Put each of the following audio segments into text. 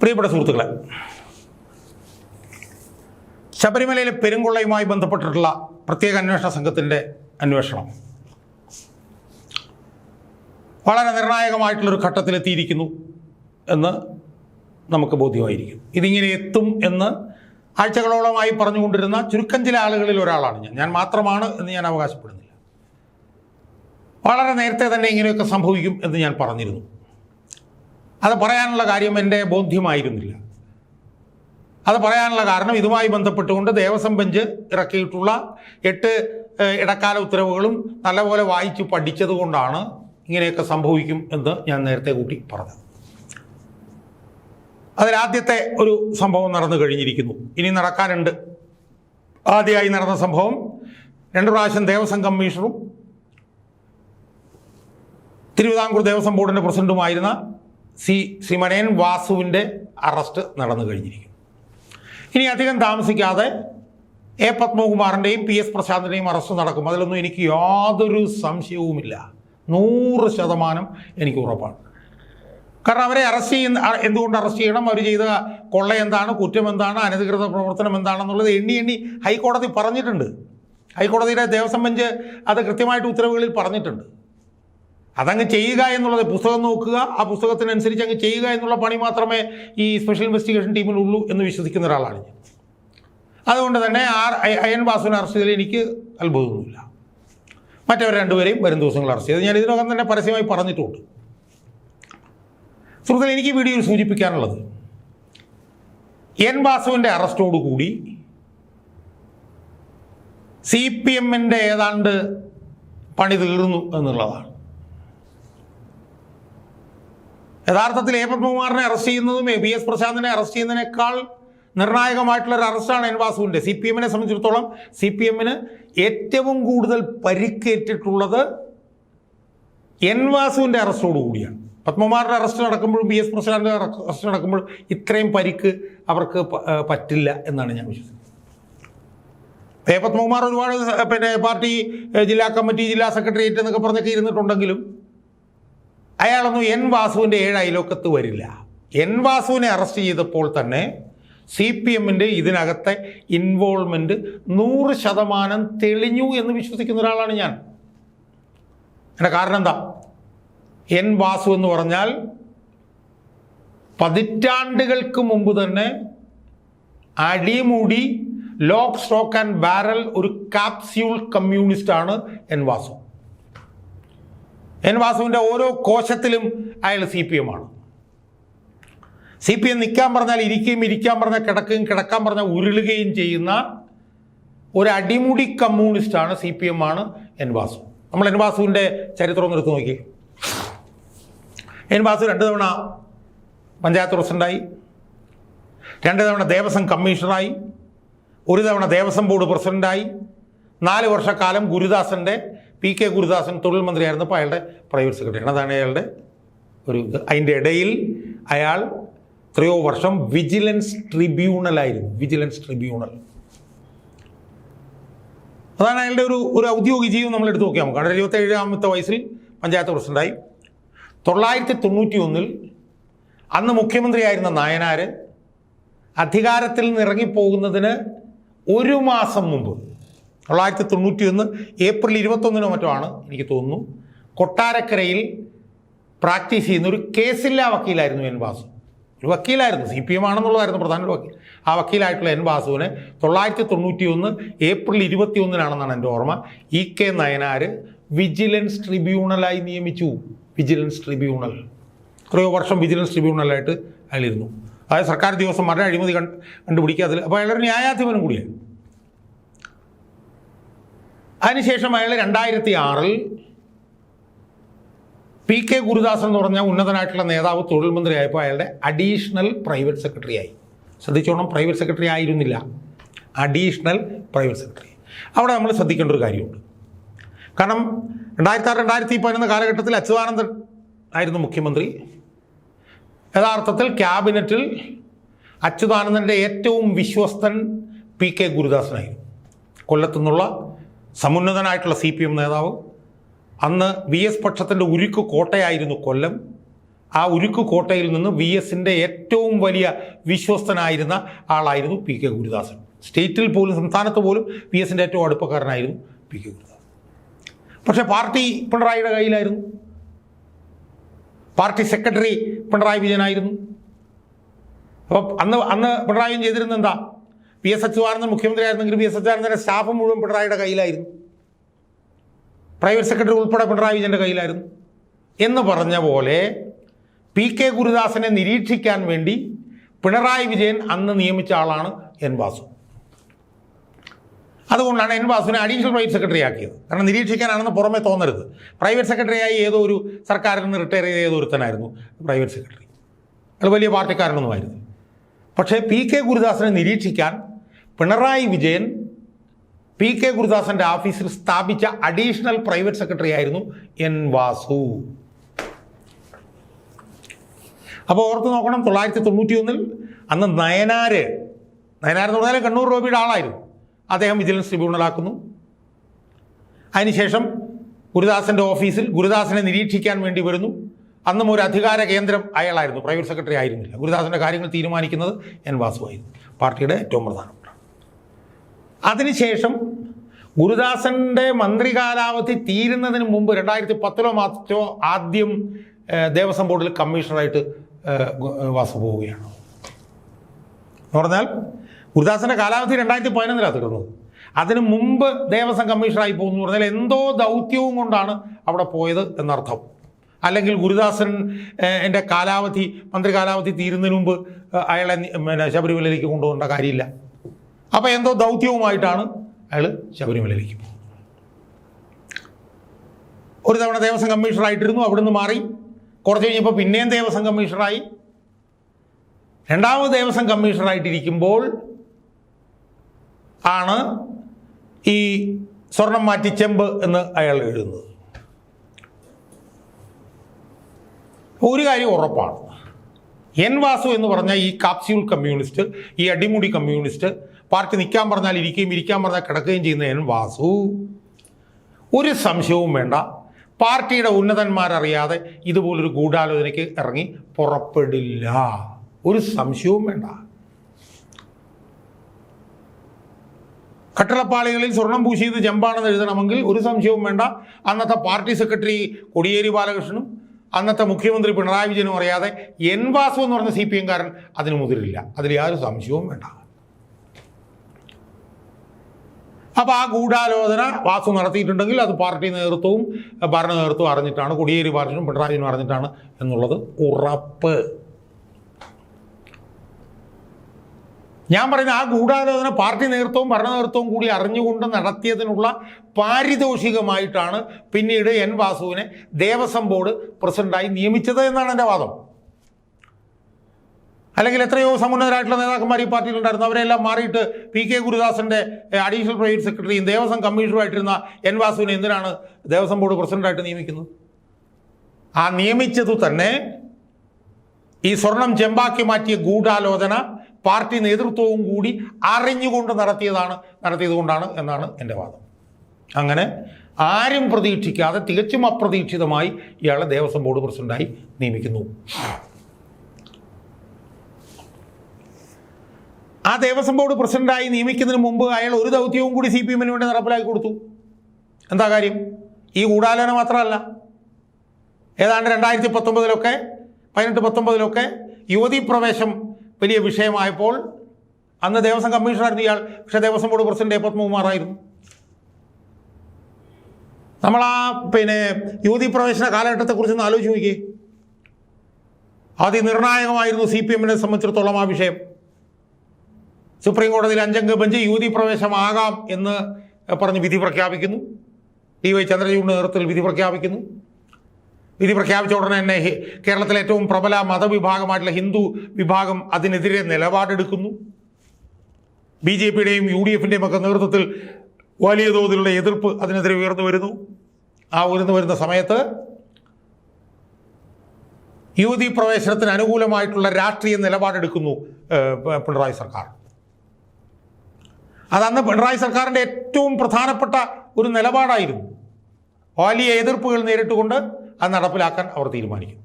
പ്രിയപ്പെട്ട സുഹൃത്തുക്കളെ ശബരിമലയിലെ പെരുങ്കൊള്ളയുമായി ബന്ധപ്പെട്ടിട്ടുള്ള പ്രത്യേക അന്വേഷണ സംഘത്തിന്റെ അന്വേഷണം വളരെ നിർണായകമായിട്ടുള്ളൊരു ഘട്ടത്തിലെത്തിയിരിക്കുന്നു എന്ന് നമുക്ക് ബോധ്യമായിരിക്കും. ഇതിങ്ങനെ എത്തും എന്ന് ആഴ്ചകളോളമായി പറഞ്ഞുകൊണ്ടിരുന്ന ചുരുക്കം ചില ആളുകളിൽ ഒരാളാണ് ഞാൻ. ഞാൻ മാത്രമാണ് എന്ന് ഞാൻ അവകാശപ്പെടുന്നില്ല. വളരെ നേരത്തെ തന്നെ ഇങ്ങനെയൊക്കെ സംഭവിക്കും എന്ന് ഞാൻ പറഞ്ഞിരുന്നു. അത് പറയാനുള്ള കാര്യം എന്റെ ബോധ്യമായിരുന്നില്ല. അത് പറയാനുള്ള കാരണം ഇതുമായി ബന്ധപ്പെട്ടുകൊണ്ട് ദേവസ്വം ബെഞ്ച് ഇറക്കിയിട്ടുള്ള എട്ട് ഇടക്കാല ഉത്തരവുകളും നല്ലപോലെ വായിച്ച് പഠിച്ചതുകൊണ്ടാണ് ഇങ്ങനെയൊക്കെ സംഭവിക്കും എന്ന് ഞാൻ നേരത്തെ കൂട്ടി പറഞ്ഞത്. അതിലാദ്യത്തെ ഒരു സംഭവം നടന്നു കഴിഞ്ഞിരിക്കുന്നു. ഇനി നടക്കാനുണ്ട്. ആദ്യമായി നടന്ന സംഭവം രണ്ട് പ്രാവശ്യം ദേവസ്വം കമ്മീഷണറും തിരുവിതാംകൂർ ദേവസ്വം ബോർഡിന്റെ പ്രസിഡന്റുമായിരുന്ന സി സിമണയൻ വാസുവിന്റെ അറസ്റ്റ് നടന്നു കഴിഞ്ഞിരിക്കുന്നു. ഇനി അധികം താമസിക്കാതെ എ പത്മകുമാറിന്റെയും പി എസ് പ്രശാന്തിന്റെയും അറസ്റ്റ് നടക്കും. അതിലൊന്നും എനിക്ക് യാതൊരു സംശയവുമില്ല. നൂറ് ശതമാനം എനിക്ക് ഉറപ്പാണ്. കാരണം അവരെ അറസ്റ്റ് ചെയ്യുന്ന എന്തുകൊണ്ട് അറസ്റ്റ് ചെയ്യണം? അവർ ചെയ്ത കൊള്ള എന്താണ്? കുറ്റം എന്താണ്? അനധികൃത പ്രവർത്തനം എന്താണെന്നുള്ളത് എണ്ണി എണ്ണി ഹൈക്കോടതി പറഞ്ഞിട്ടുണ്ട്. ഹൈക്കോടതിയുടെ ദേവസ്വം ബെഞ്ച് അത് കൃത്യമായിട്ട് ഉത്തരവുകളിൽ പറഞ്ഞിട്ടുണ്ട്. അതങ്ങ് ചെയ്യുക എന്നുള്ളത് പുസ്തകം നോക്കുക ആ പുസ്തകത്തിനനുസരിച്ച് അങ്ങ് ചെയ്യുക എന്നുള്ള പണി മാത്രമേ ഈ സ്പെഷ്യൽ ഇൻവെസ്റ്റിഗേഷൻ ടീമിലുള്ളൂ എന്ന് വിശ്വസിക്കുന്ന ഒരാളാണ് ഞാൻ. അതുകൊണ്ട് തന്നെ ആർ അയ- അയൻ വാസുവിനെ അറസ്റ്റ് ചെയ്തതിൽ എനിക്ക് അത്ഭുതമൊന്നുമില്ല. മറ്റവർ രണ്ടുപേരെയും വരും ദിവസങ്ങൾ അറസ്റ്റ് ചെയ്ത്. ഞാൻ ഇതിനകം തന്നെ പരസ്യമായി പറഞ്ഞിട്ടുണ്ട്. സുഹൃത്തുക്കളെ എനിക്ക് വീഡിയോയിൽ സൂചിപ്പിക്കാനുള്ളത് എൻ വാസുവിന്റെ അറസ്റ്റോടുകൂടി സി പി എമ്മിന്റെ ഏതാണ്ട് പണി തീർന്നു എന്നുള്ളതാണ്. യഥാർത്ഥത്തിൽ എ പത്മകുമാറിനെ അറസ്റ്റ് ചെയ്യുന്നതും പി എസ് പ്രശാന്തിനെ അറസ്റ്റ് ചെയ്യുന്നതിനേക്കാൾ നിർണായകമായിട്ടുള്ള ഒരു അറസ്റ്റാണ് എൻ വാസുവിന്റെ. സി പി എമ്മിനെ സംബന്ധിച്ചിടത്തോളം സി പി എമ്മിന് ഏറ്റവും കൂടുതൽ പരിക്കേറ്റിട്ടുള്ളത് എൻ വാസുവിന്റെ അറസ്റ്റോടു കൂടിയാണ്. പത്മകുമാറിന്റെ അറസ്റ്റ് നടക്കുമ്പോഴും പി എസ് പ്രശാന്തിന്റെ അറസ്റ്റ് നടക്കുമ്പോഴും ഇത്രയും പരിക്ക് അവർക്ക് പറ്റില്ല എന്നാണ് ഞാൻ വിശ്വസിക്കുന്നത്. എ പത്മകുമാർ ഒരുപാട് പിന്നെ പാർട്ടി ജില്ലാ കമ്മിറ്റി ജില്ലാ സെക്രട്ടേറിയറ്റ് എന്നൊക്കെ പറഞ്ഞൊക്കെ ഇരുന്നിട്ടുണ്ടെങ്കിലും അയാളൊന്നും എൻ വാസുവിന്റെ ഏഴ് അയലോക്കത്ത് വരില്ല. എൻ വാസുവിനെ അറസ്റ്റ് ചെയ്തപ്പോൾ തന്നെ സി പി എമ്മിന്റെ ഇതിനകത്തെ ഇൻവോൾവ്മെന്റ് നൂറ് ശതമാനം തെളിഞ്ഞു എന്ന് വിശ്വസിക്കുന്ന ഒരാളാണ് ഞാൻ. എന്റെ കാരണം എന്താ? എൻ വാസു എന്ന് പറഞ്ഞാൽ പതിറ്റാണ്ടുകൾക്ക് മുമ്പ് തന്നെ അടിമുടി ലോക്ക് സ്റ്റോക്ക് ആൻഡ് ബാരൽ ഒരു കാപ്സ്യൂൾ കമ്മ്യൂണിസ്റ്റാണ് എൻ വാസു. എൻ വാസുവിന്റെ ഓരോ കോശത്തിലും അയാൾ സി പി എം ആണ്. സി പി എം നിൽക്കാൻ പറഞ്ഞാൽ ഇരിക്കുകയും ഇരിക്കാൻ പറഞ്ഞാൽ കിടക്കുകയും കിടക്കാൻ പറഞ്ഞാൽ ഉരുളുകയും ചെയ്യുന്ന ഒരു അടിമുടി കമ്മ്യൂണിസ്റ്റാണ് സി പി എം ആണ് എൻ വാസു നമ്മൾ എൻ വാസുവിന്റെ ചരിത്രം ഒന്ന് എടുത്ത് നോക്കി എൻ വാസു രണ്ട് തവണ പഞ്ചായത്ത് പ്രസിഡന്റായി രണ്ട് തവണ ദേവസ്വം കമ്മീഷണറായി ഒരു തവണ ദേവസ്വം ബോർഡ് പ്രസിഡന്റായി നാല് വർഷക്കാലം ഗുരുദാസന്റെ പി കെ ഗുരുദാസൻ തൊഴിൽ മന്ത്രിയായിരുന്നപ്പോൾ അയാളുടെ പ്രൈവറ്റ് സെക്രട്ടറിയാണ് അതാണ് അയാളുടെ ഒരു ഇത്. അതിന്റെ ഇടയിൽ അയാൾ എത്രയോ വർഷം വിജിലൻസ് ട്രിബ്യൂണലായിരുന്നു വിജിലൻസ് ട്രിബ്യൂണൽ അതാണ് അയാളുടെ ഒരു ഒരു ഔദ്യോഗിക ജീവിതം നമ്മൾ എടുത്തു നോക്കിയാൽ നമുക്ക്. കാരണം ഇരുപത്തേഴാമത്തെ വയസ്സിൽ പഞ്ചായത്ത് പ്രസിഡന്റായി തൊള്ളായിരത്തി തൊണ്ണൂറ്റി ഒന്നിൽ അന്ന് മുഖ്യമന്ത്രിയായിരുന്ന നായനാർ അധികാരത്തിൽ നിന്ന് ഇറങ്ങിപ്പോകുന്നതിന് ഒരു മാസം മുമ്പ് തൊള്ളായിരത്തി തൊണ്ണൂറ്റി ഒന്ന് ഏപ്രിൽ ഇരുപത്തൊന്നിനോ മറ്റോ ആണ് എനിക്ക് തോന്നുന്നു. കൊട്ടാരക്കരയിൽ പ്രാക്ടീസ് ചെയ്യുന്ന ഒരു കേസില്ലാ വക്കീലായിരുന്നു എൻ വാസു ഒരു വക്കീലായിരുന്നു സി പി എം ആണെന്നുള്ളതായിരുന്നു പ്രധാന ഒരു വക്കീൽ. ആ വക്കീലായിട്ടുള്ള എൻ വാസുവിനെ തൊള്ളായിരത്തി തൊണ്ണൂറ്റി ഒന്ന് ഏപ്രിൽ ഇരുപത്തി ഒന്നിനാണെന്നാണ് എന്റെ ഓർമ്മ. ഇ കെ നയനാർ വിജിലൻസ് ട്രിബ്യൂണലായി നിയമിച്ചു. Vigilance tribunal. എത്രയോ വർഷം വിജിലൻസ് ട്രിബ്യൂണലായിട്ട് അയാളിരുന്നു. അതായത് സർക്കാർ ഉദ്യോഗസ്ഥന്മാരുടെ അഴിമതി കണ്ട് കണ്ടുപിടിക്കുക അപ്പോൾ അയാളൊരു ന്യായാധിപനും കൂടിയാണ് അതിനുശേഷം അയാൾ രണ്ടായിരത്തി ആറിൽ പി കെ ഗുരുദാസൻ എന്ന് പറഞ്ഞ ഉന്നതനായിട്ടുള്ള നേതാവ് തൊഴിൽ മന്ത്രിയായപ്പോൾ അയാളുടെ അഡീഷണൽ പ്രൈവറ്റ് സെക്രട്ടറി ആയി ശ്രദ്ധിച്ചോണം പ്രൈവറ്റ് സെക്രട്ടറി ആയിരുന്നില്ല. Additional private secretary. അവിടെ നമ്മൾ ശ്രദ്ധിക്കേണ്ട ഒരു കാര്യമുണ്ട്. കാരണം രണ്ടായിരത്തി ആറ് രണ്ടായിരത്തി പതിനൊന്ന് കാലഘട്ടത്തിൽ അച്യുതാനന്ദൻ ആയിരുന്നു മുഖ്യമന്ത്രി. യഥാർത്ഥത്തിൽ ക്യാബിനറ്റിൽ അച്യുതാനന്ദന്റെ ഏറ്റവും വിശ്വസ്തൻ പി കെ ഗുരുദാസനായിരുന്നു. കൊല്ലത്തുനിന്നുള്ള സമുന്നതനായിട്ടുള്ള സി പി എം നേതാവ്. അന്ന് വി എസ് പക്ഷത്തിന്റെ ഉരുക്ക് കോട്ടയായിരുന്നു കൊല്ലം. ആ ഉരുക്ക് കോട്ടയിൽ നിന്ന് വി എസിന്റെ ഏറ്റവും വലിയ വിശ്വസ്തനായിരുന്ന ആളായിരുന്നു പി കെ ഗുരുദാസൻ. സ്റ്റേറ്റിൽ പോലും സംസ്ഥാനത്ത് പോലും വി എസിന്റെ ഏറ്റവും അടുപ്പക്കാരനായിരുന്നു പി കെ ഗുരുദാസൻ. പക്ഷേ പാർട്ടി പിണറായിയുടെ കയ്യിലായിരുന്നു. പാർട്ടി സെക്രട്ടറി പിണറായി വിജയനായിരുന്നു. അപ്പോൾ അന്ന് അന്ന് പിണറായി ചെയ്തിരുന്നെന്താ പി എസ് അച്യുതാനന്ദൻ മുഖ്യമന്ത്രിയായിരുന്നെങ്കിൽ പി എസ് അച്യുതാനന്ദന്റെ സ്റ്റാഫ് മുഴുവൻ പിണറായിയുടെ കയ്യിലായിരുന്നു. പ്രൈവറ്റ് സെക്രട്ടറി ഉൾപ്പെടെ പിണറായി വിജയന്റെ കയ്യിലായിരുന്നു. എന്ന് പറഞ്ഞ പോലെ പി കെ ഗുരുദാസനെ നിരീക്ഷിക്കാൻ വേണ്ടി പിണറായി വിജയൻ അന്ന് നിയമിച്ച ആളാണ് എൻ വാസു. അതുകൊണ്ടാണ് എൻ വാസുവിനെ അഡീഷണൽ പ്രൈവറ്റ് സെക്രട്ടറി ആക്കിയത്. കാരണം നിരീക്ഷിക്കാനാണെന്ന് പുറമെ തോന്നരുത്. പ്രൈവറ്റ് സെക്രട്ടറിയായി ഏതോ ഒരു സർക്കാരിൽ നിന്ന് റിട്ടയർ ചെയ്ത ഏതോ ഒരുത്തനായിരുന്നു പ്രൈവറ്റ് സെക്രട്ടറി അത് വലിയ പാർട്ടിക്കാരനൊന്നുമായിരുന്നു പക്ഷേ പി കെ ഗുരുദാസിനെ നിരീക്ഷിക്കാൻ പിണറായി വിജയൻ പി കെ ഗുരുദാസന്റെ ഓഫീസിൽ സ്ഥാപിച്ച അഡീഷണൽ പ്രൈവറ്റ് സെക്രട്ടറി ആയിരുന്നു എൻ വാസു. അപ്പോൾ ഓർത്ത് നോക്കണം തൊള്ളായിരത്തി തൊണ്ണൂറ്റി ഒന്നിൽ അന്ന് നയനാര് നയനാർ എന്ന് പറഞ്ഞാൽ കണ്ണൂർ രൂപയുടെ ആളായിരുന്നു. അദ്ദേഹം വിജിലൻസ് ട്രിബ്യൂണലാക്കുന്നു അതിനുശേഷം ഗുരുദാസന്റെ ഓഫീസിൽ ഗുരുദാസനെ നിരീക്ഷിക്കാൻ വേണ്ടി വരുന്നു. അന്നും ഒരു അധികാര കേന്ദ്രം അയാളായിരുന്നു പ്രൈവറ്റ് സെക്രട്ടറി ആയിരുന്നില്ല. ഗുരുദാസന്റെ കാര്യങ്ങൾ തീരുമാനിക്കുന്നത് എൻ വാസുവായിരുന്നു പാർട്ടിയുടെ ഏറ്റവും പ്രധാനപ്പെട്ട അതിനുശേഷം ഗുരുദാസന്റെ മന്ത്രി കാലാവധി തീരുന്നതിന് മുമ്പ് രണ്ടായിരത്തി പത്തിലോ മാർച്ചോ ആദ്യം ദേവസ്വം ബോർഡിൽ കമ്മീഷണറായിട്ട് വാസു പോവുകയാണ്. എന്ന് പറഞ്ഞാൽ ഗുരുദാസന്റെ കാലാവധി രണ്ടായിരത്തി പതിനൊന്നിലാണ് തീർന്നത്. അതിനു മുമ്പ് ദേവസ്വം കമ്മീഷണറായി പോകുന്നു പറഞ്ഞാൽ എന്തോ ദൗത്യവും കൊണ്ടാണ് അവിടെ പോയത് എന്നർത്ഥം. അല്ലെങ്കിൽ ഗുരുദാസൻ എന്റെ കാലാവധി മന്ത്രി കാലാവധി തീരുന്നതിന് മുമ്പ് അയാളെ ശബരിമലയിലേക്ക് കൊണ്ടുപോകേണ്ട കാര്യമില്ല. അപ്പോൾ എന്തോ ദൗത്യവുമായിട്ടാണ് അയാൾ ശബരിമലയിലേക്ക് ഒരു തവണ ദേവസ്വം കമ്മീഷണറായിട്ടിരുന്നു അവിടുന്ന് മാറി. കുറച്ച് കഴിഞ്ഞപ്പോൾ പിന്നെയും ദേവസ്വം കമ്മീഷണറായി. രണ്ടാമത് ദേവസ്വം കമ്മീഷണറായിട്ടിരിക്കുമ്പോൾ ആണ് ഈ സ്വർണം മാറ്റി ചെമ്പ് എന്ന് അയാൾ എഴുതുന്നത്. ഒരു കാര്യം ഉറപ്പാണ്. എൻ വാസു എന്ന് പറഞ്ഞ ഈ കാപ്സ്യൂൾ കമ്മ്യൂണിസ്റ്റ് ഈ അടിമുടി കമ്മ്യൂണിസ്റ്റ് പാർട്ടി നിൽക്കാൻ പറഞ്ഞാൽ ഇരിക്കുകയും ഇരിക്കാൻ പറഞ്ഞാൽ കിടക്കുകയും ചെയ്യുന്ന എൻ വാസു. ഒരു സംശയവും വേണ്ട. പാർട്ടിയുടെ ഉന്നതന്മാരറിയാതെ ഇതുപോലൊരു ഗൂഢാലോചനയ്ക്ക് ഇറങ്ങി പുറപ്പെടില്ല. ഒരു സംശയവും വേണ്ട. കട്ടളപ്പാളികളിൽ സ്വർണം പൂശിയത് ചെമ്പാണെന്ന് എഴുതണമെങ്കിൽ ഒരു സംശയവും വേണ്ട. അന്നത്തെ പാർട്ടി സെക്രട്ടറി കൊടിയേരി ബാലകൃഷ്ണനും അന്നത്തെ മുഖ്യമന്ത്രി പിണറായി വിജയനും അറിയാതെ എൻ വാസു എന്ന് പറഞ്ഞ സി പി എംകാരൻ അതിന് മുതിരില്ല. അതിൽ യാതൊരു സംശയവും വേണ്ട. അപ്പോൾ ആ ഗൂഢാലോചന വാസു നടത്തിയിട്ടുണ്ടെങ്കിൽ അത് പാർട്ടി നേതൃത്വവും ഭരണ നേതൃത്വവും അറിഞ്ഞിട്ടാണ് കൊടിയേരി പാർട്ടിയും പിണറായിനും അറിഞ്ഞിട്ടാണ് എന്നുള്ളത് ഉറപ്പ്. ഞാൻ പറയുന്ന ആ ഗൂഢാലോചന പാർട്ടി നേതൃത്വവും ഭരണ നേതൃത്വവും കൂടി അറിഞ്ഞുകൊണ്ട് നടത്തിയതിനുള്ള പാരിതോഷികമായിട്ടാണ് പിന്നീട് എൻ വാസുവിനെ ദേവസ്വം ബോർഡ് പ്രസിഡന്റായി നിയമിച്ചത് എന്നാണ് എന്റെ വാദം. അല്ലെങ്കിൽ എത്രയോ സമുന്നതരായിട്ടുള്ള നേതാക്കന്മാർ ഈ പാർട്ടിയിലുണ്ടായിരുന്നു അവരെല്ലാം മാറിയിട്ട് പി കെ ഗുരുദാസന്റെ അഡീഷണൽ പ്രൈവറ്റ് സെക്രട്ടറിയും ദേവസ്വം കമ്മീഷണറുമായിട്ടിരുന്ന എൻ വാസുവിനെ എന്തിനാണ് ദേവസ്വം ബോർഡ് പ്രസിഡന്റായിട്ട് നിയമിക്കുന്നത്? ആ നിയമിച്ചതു തന്നെ ഈ സ്വർണം ചെമ്പാക്കി മാറ്റിയ ഗൂഢാലോചന പാർട്ടി നേതൃത്വവും കൂടി അറിഞ്ഞുകൊണ്ട് നടത്തിയതാണ് നടത്തിയത് കൊണ്ടാണ് എന്നാണ് എന്റെ വാദം. അങ്ങനെ ആരും പ്രതീക്ഷിക്കാതെ തികച്ചും അപ്രതീക്ഷിതമായി ഇയാളെ ദേവസ്വം ബോർഡ് പ്രസിഡന്റായി നിയമിക്കുന്നു. ആ ദേവസ്വം ബോർഡ് പ്രസിഡന്റായി നിയമിക്കുന്നതിന് മുമ്പ് അയാൾ ഒരു ദൗത്യവും കൂടി സി പി എമ്മിന് വേണ്ടി നടപ്പിലാക്കി കൊടുത്തു. എന്താ കാര്യം? ഈ ഗൂഢാലോചന മാത്രമല്ല. ഏതാണ്ട് രണ്ടായിരത്തി പത്തൊമ്പതിലൊക്കെ പതിനെട്ട് പത്തൊമ്പതിലൊക്കെ യുവതി പ്രവേശം വലിയ വിഷയമായപ്പോൾ അന്ന് ദേവസ്വം കമ്മീഷണറായിരുന്നു ഇയാൾ. പക്ഷേ ദേവസ്വം ബോർഡ് പ്രസിഡന്റ് എ പത്മകുമാറായിരുന്നു. നമ്മൾ ആ പിന്നെ യുവതി പ്രവേശന കാലഘട്ടത്തെക്കുറിച്ച് ഒന്ന് ആലോചിച്ച് നോക്കിയേ. അതിനിർണായകമായിരുന്നു സി പി എമ്മിനെ സംബന്ധിച്ചിടത്തോളം ആ വിഷയം. സുപ്രീം കോടതിയിൽ അഞ്ചംഗ ബെഞ്ച് യുവതി പ്രവേശമാകാം എന്ന് പറഞ്ഞ് വിധി പ്രഖ്യാപിക്കുന്നു. ടി വൈ ചന്ദ്രചൂഡിന്റെ നേതൃത്വത്തിൽ വിധി പ്രഖ്യാപിക്കുന്നു. വിധി പ്രഖ്യാപിച്ച ഉടനെ തന്നെ കേരളത്തിലെ ഏറ്റവും പ്രബല മതവിഭാഗമായിട്ടുള്ള ഹിന്ദു വിഭാഗം അതിനെതിരെ നിലപാടെടുക്കുന്നു. ബി ജെ പിയുടെയും യു ഡി എഫിന്റെയും ഒക്കെ നേതൃത്വത്തിൽ വലിയ തോതിലുള്ള എതിർപ്പ് അതിനെതിരെ ഉയർന്നു വരുന്നു. ആ ഉയർന്നു വരുന്ന സമയത്ത് യുവതി പ്രവേശനത്തിന് അനുകൂലമായിട്ടുള്ള രാഷ്ട്രീയ നിലപാടെടുക്കുന്നു പിണറായി സർക്കാർ. അതന്ന് പിണറായി സർക്കാരിന്റെ ഏറ്റവും പ്രധാനപ്പെട്ട ഒരു നിലപാടായിരുന്നു. വലിയ എതിർപ്പുകൾ നേരിട്ടുകൊണ്ട് അത് നടപ്പിലാക്കാൻ അവർ തീരുമാനിക്കും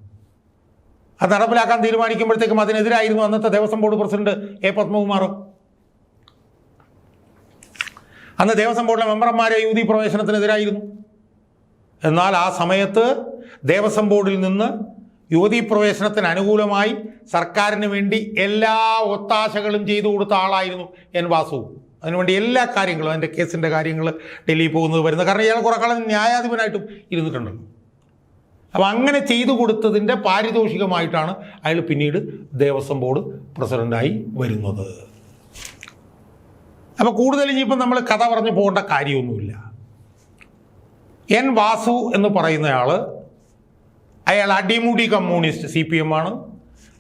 അത് നടപ്പിലാക്കാൻ തീരുമാനിക്കുമ്പോഴത്തേക്കും അതിനെതിരായിരുന്നു അന്നത്തെ Devaswom board president A Padmakumar അന്ന് ദേവസ്വം ബോർഡിലെ മെമ്പർമാരെ യുവതി പ്രവേശനത്തിനെതിരായിരുന്നു. എന്നാൽ ആ സമയത്ത് ദേവസ്വം ബോർഡിൽ നിന്ന് യുവതി പ്രവേശനത്തിന് അനുകൂലമായി സർക്കാരിന് വേണ്ടി എല്ലാ ഒത്താശകളും ചെയ്തു കൊടുത്ത ആളായിരുന്നു എൻ വാസു. അതിനുവേണ്ടി എല്ലാ കാര്യങ്ങളും അതിന്റെ കേസിന്റെ കാര്യങ്ങൾ ഡൽഹി പോകുന്നത് വരുന്നത്. കാരണം ഇയാൾ കുറേ കാലം ന്യായാധിപനായിട്ടും ഇരുന്നിട്ടുണ്ടല്ലോ. അപ്പോൾ അങ്ങനെ ചെയ്തു കൊടുത്തതിന്റെ പാരിതോഷികമായിട്ടാണ് അയാൾ പിന്നീട് ദേവസ്വം ബോർഡ് പ്രസിഡന്റായി വരുന്നത്. അപ്പോൾ കൂടുതൽ ഇനിയിപ്പം നമ്മൾ കഥ പറഞ്ഞു പോകേണ്ട കാര്യമൊന്നുമില്ല. എൻ വാസു എന്ന് പറയുന്നയാൾ അയാൾ അടിമുടി കമ്മ്യൂണിസ്റ്റ് സി പി എം ആണ്.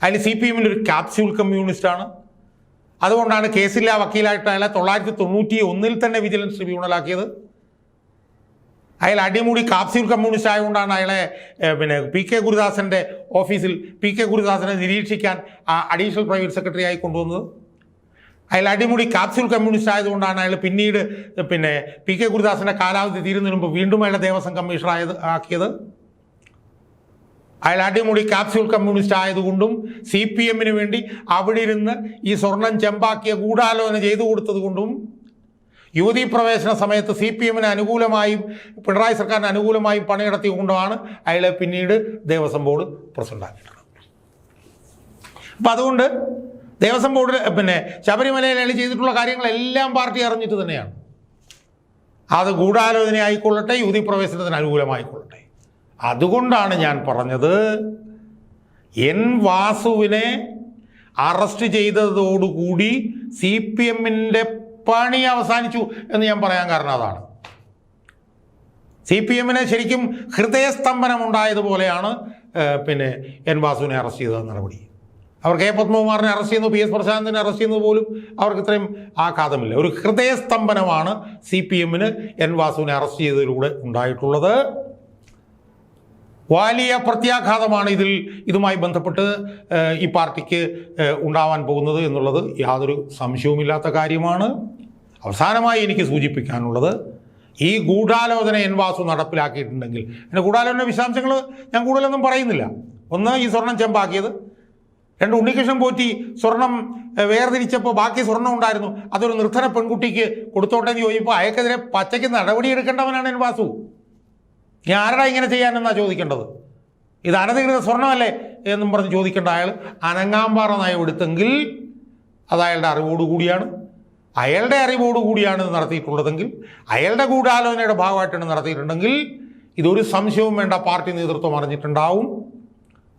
അയാൾ സി പി എമ്മിന്റെ ഒരു ക്യാപ്സ്യൂൾ കമ്മ്യൂണിസ്റ്റാണ് അതുകൊണ്ടാണ് കേസില്ലാ വക്കീലായിട്ട് അയാളെ തൊള്ളായിരത്തി തൊണ്ണൂറ്റി ഒന്നിൽ തന്നെ വിജിലൻസ് ട്രിബ്യൂണൽ ആക്കിയത് അയാൾ അടിമുടി കാപ്സ്യൂൾ കമ്മ്യൂണിസ്റ്റ് ആയതുകൊണ്ടാണ് അയാളെ പിന്നെ പി കെ ഗുരുദാസന്റെ ഓഫീസിൽ പി കെ ഗുരുദാസനെ നിരീക്ഷിക്കാൻ അഡീഷണൽ പ്രൈവറ്റ് സെക്രട്ടറി ആയി കൊണ്ടുവന്നത്. അയാൾ അടിമുടി കാപ്സ്യൂൾ കമ്മ്യൂണിസ്റ്റ് ആയതുകൊണ്ടാണ് അയാൾ പിന്നീട് പിന്നെ പി കെ ഗുരുദാസന്റെ കാലാവധി തീരുന്നതിന് മുമ്പ് വീണ്ടും അയാളെ ദേവസ്വം കമ്മീഷണർ ആയത് ആക്കിയത്. അയാൾ അടിമുടി കാപ്സ്യൂൾ കമ്മ്യൂണിസ്റ്റ് ആയതുകൊണ്ടും സി പി എമ്മിന് വേണ്ടി അവിടെ ഇരുന്ന് ഈ സ്വർണം ചെമ്പാക്കിയ ഗൂഢാലോചന ചെയ്തു കൊടുത്തതുകൊണ്ടും കൊണ്ടും യുവതീ പ്രവേശന സമയത്ത് സി പി എമ്മിന് അനുകൂലമായും പിണറായി സർക്കാരിന് അനുകൂലമായും പണിയെടുത്തിക്കൊണ്ടാണ് അയാളെ പിന്നീട് ദേവസ്വം ബോർഡ് പ്രസിഡന്റാക്കിയിട്ടുള്ളത് അപ്പം അതുകൊണ്ട് ദേവസ്വം ബോർഡിൽ പിന്നെ ശബരിമലയിൽ അയാൾ ചെയ്തിട്ടുള്ള കാര്യങ്ങളെല്ലാം പാർട്ടി അറിഞ്ഞിട്ട് തന്നെയാണ്. അത് ഗൂഢാലോചന ആയിക്കൊള്ളട്ടെ യുവതി പ്രവേശനത്തിന് അനുകൂലമായിക്കൊള്ളട്ടെ. അതുകൊണ്ടാണ് ഞാൻ പറഞ്ഞത്. എൻ വാസുവിനെ അറസ്റ്റ് ചെയ്തതോടുകൂടി സി പി എമ്മിന്റെ പണി അവസാനിച്ചു എന്ന് ഞാൻ പറയാൻ കാരണം അതാണ്. സി പി എമ്മിനെ ശരിക്കും ഹൃദയസ്തംഭനം ഉണ്ടായതുപോലെയാണ് പിന്നെ എൻ വാസുവിനെ അറസ്റ്റ് ചെയ്ത നടപടി. അവർ കെ പത്മകുമാറിനെ അറസ്റ്റ് ചെയ്യുന്നു പി എസ് പ്രശാന്തിനെ അറസ്റ്റ് ചെയ്യുന്നത് പോലും അവർക്ക് ഇത്രയും ആഘാതമില്ല. ഒരു ഹൃദയസ്തംഭനമാണ് സി പി എമ്മിന് എൻ വാസുവിനെ അറസ്റ്റ് ചെയ്തതിലൂടെ ഉണ്ടായിട്ടുള്ളത്. വലിയ പ്രത്യാഘാതമാണ് ഇതിൽ ഇതുമായി ബന്ധപ്പെട്ട് ഈ പാർട്ടിക്ക് ഉണ്ടാവാൻ പോകുന്നത് എന്നുള്ളത് യാതൊരു സംശയവുമില്ലാത്ത കാര്യമാണ്. അവസാനമായി എനിക്ക് സൂചിപ്പിക്കാനുള്ളത് ഈ ഗൂഢാലോചന എൻ വാസു നടപ്പിലാക്കിയിട്ടുണ്ടെങ്കിൽ എന്റെ ഗൂഢാലോചന വിശദാംശങ്ങൾ ഞാൻ കൂടുതലൊന്നും പറയുന്നില്ല. ഒന്ന് ഈ സ്വർണം ചെമ്പാക്കിയത്. രണ്ട് ഉണ്ണികൃഷ്ണൻ പോറ്റി സ്വർണം വേർതിരിച്ചപ്പോൾ ബാക്കി സ്വർണം ഉണ്ടായിരുന്നു. അതൊരു നിർധന പെൺകുട്ടിക്ക് കൊടുത്തോട്ടെ എന്ന് ചോദിച്ചപ്പോൾ അയാൾക്കെതിരെ പച്ചയ്ക്ക് നടപടിയെടുക്കേണ്ടവനാണ് എൻ വാസു. ഞാൻ ആരടാ ഇങ്ങനെ ചെയ്യാനെന്നാണ് ചോദിക്കേണ്ടത്? ഇത് അനധികൃത സ്വർണമല്ലേ എന്നും പറഞ്ഞ് ചോദിക്കേണ്ട അയാൾ അനങ്ങാമ്പാറ നയം എടുത്തെങ്കിൽ അത് അയാളുടെ അറിവോടുകൂടിയാണ് അയാളുടെ അറിവോടുകൂടിയാണ് ഇത് നടത്തിയിട്ടുള്ളതെങ്കിൽ അയാളുടെ ഗൂഢാലോചനയുടെ ഭാഗമായിട്ടാണ് നടത്തിയിട്ടുണ്ടെങ്കിൽ ഇതൊരു സംശയവും വേണ്ട പാർട്ടി നേതൃത്വം അറിഞ്ഞിട്ടുണ്ടാവും.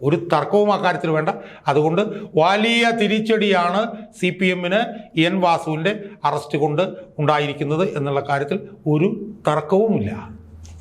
ഒരു തർക്കവും അക്കാര്യത്തിൽ വേണ്ട. അതുകൊണ്ട് വലിയ തിരിച്ചടിയാണ് സി പി എമ്മിന് എൻ വാസുവിന്റെ അറസ്റ്റ് കൊണ്ട് ഉണ്ടായിരിക്കുന്നത് എന്നുള്ള കാര്യത്തിൽ ഒരു തർക്കവുമില്ല.